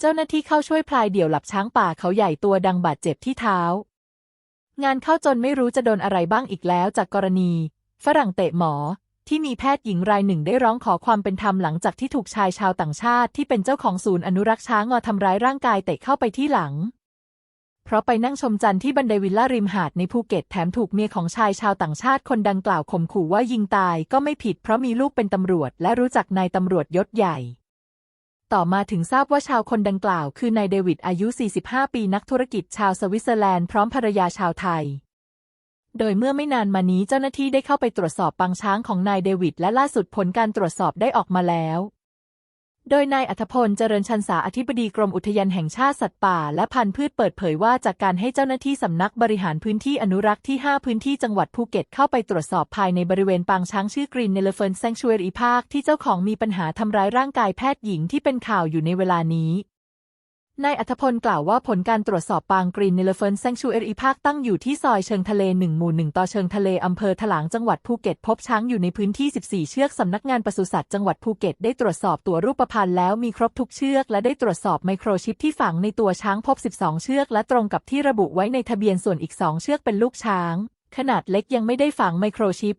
เจ้าหน้าที่เข้าช่วยพลายเดี่ยวหลับช้างป่าเขาใหญ่ตัวดังบาดเจ็บที่เท้า งานเข้าจนไม่รู้จะโดนอะไรบ้างอีกแล้วจากกรณี ฝรั่งเตะหมอที่มีแพทย์หญิงรายหนึ่งได้ร้องขอความเป็นธรรมหลังจากที่ถูกชายชาวต่างชาติที่เป็นเจ้าของศูนย์อนุรักษ์ช้างงอทำร้ายร่างกายเตะเข้าไปที่หลัง เพราะไปนั่งชมจันทร์ที่บันไดวิลล่าริมหาดในภูเก็ตแถมถูกเมียของชายชาวต่างชาติคนดังกล่าวข่มขู่ว่ายิงตายก็ไม่ผิดเพราะมีลูกเป็นตำรวจและรู้จักนายตำรวจยศใหญ่ ต่อมาถึงทราบว่าชาวคนดังกล่าว คือนายเดวิดอายุ 45 ปีนักธุรกิจชาวสวิตเซอร์แลนด์พร้อมภรรยาชาวไทย โดยเมื่อไม่นานมานี้เจ้าหน้าที่ได้เข้าไปตรวจสอบปังช้างของนายเดวิดและล่าสุดผลการตรวจสอบได้ออกมาแล้ว โดยนายอัธพลเจริญชันษาอธิบดีกรมอุทยานแห่งชาติสัตว์ป่าและพันธุ์พืชเปิดเผยว่าจากการให้เจ้าหน้าที่สำนักบริหารพื้นที่อนุรักษ์ที่ 5 พื้นที่จังหวัดภูเก็ตเข้าไปตรวจสอบภายในบริเวณปางช้างชื่อกรีนเนลเฟิร์นแซงชูเอรีภาคที่เจ้าของมีปัญหาทำร้ายร่างกายแพทย์หญิงที่เป็นข่าวอยู่ในเวลานี้ นายอัธพลกล่าวว่าผลการตรวจสอบปางกรีนเนลเฟิร์นแซงชูเอรีภาคตั้งอยู่ที่ซอยเชิงทะเลหนึ่งหมู่หนึ่งต่อเชิงทะเล อำเภอถลางจังหวัดภูเก็ต พบช้างอยู่ในพื้นที่ 14 เชือก สำนักงานปศุสัตว์จังหวัดภูเก็ตได้ตรวจสอบตัวรูปพรรณแล้วมีครบทุกเชือก และได้ตรวจสอบไมโครชิปที่ฝังในตัวช้างพบ 12 เชือก และตรงกับที่ระบุไว้ในทะเบียนส่วนอีก 2 เชือกเป็นลูกช้าง ขนาดเล็กยังไม่ได้ฝังไมโครชิป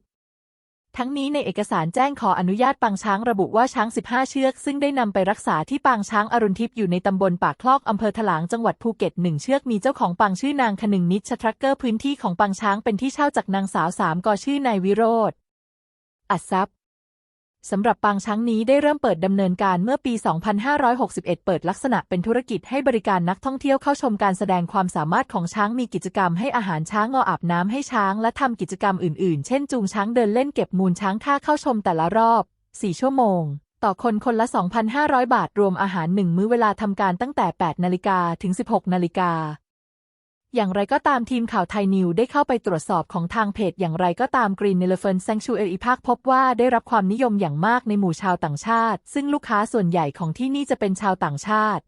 ทั้งนี้ในเอกสารแจ้งขออนุญาตปางช้างระบุว่าช้าง 15 เชือก ซึ่งได้นำไปรักษาที่ปางช้างอรุณทิพย์อยู่ในตำบลปากคลอกอำเภอถลางจังหวัดภูเก็ตหนึ่งเชือกมีเจ้าของปางชื่อนางคนึงนิดชทรักเกอร์พื้นที่ของปางช้างเป็นที่เช่าจากนางสาวสามกอชื่อนายวิโรธอัศรัพย์ สำหรับปางช้างนี้ได้เริ่มเปิดดำเนินการเมื่อปี 2561 เปิดลักษณะเป็นธุรกิจให้บริการนักท่องเที่ยวเข้าชมการแสดงความสามารถของช้างมีกิจกรรมให้อาหารช้างงออาบน้ำให้ช้างและทำกิจกรรมอื่นๆ เช่นจูงช้างเดินเล่นเก็บมูลช้างค่าเข้าชมแต่ละรอบ 4 ชั่วโมง ต่อคนคนละ 2,500 บาทรวมอาหารหนึ่งมื้อเวลาทำการตั้งแต่ 8 นาฬิกาถึง 16 นาฬิกา อย่างไรก็ตามทีมข่าวไทยนิวได้เข้าไปตรวจสอบของทางเพจ อย่างไรก็ตาม Green Elephant Sanctuary ภาคพบว่าได้รับความนิยมอย่างมากในหมู่ชาวต่างชาติ ซึ่งลูกค้าส่วนใหญ่ของที่นี่จะเป็นชาวต่างชาติ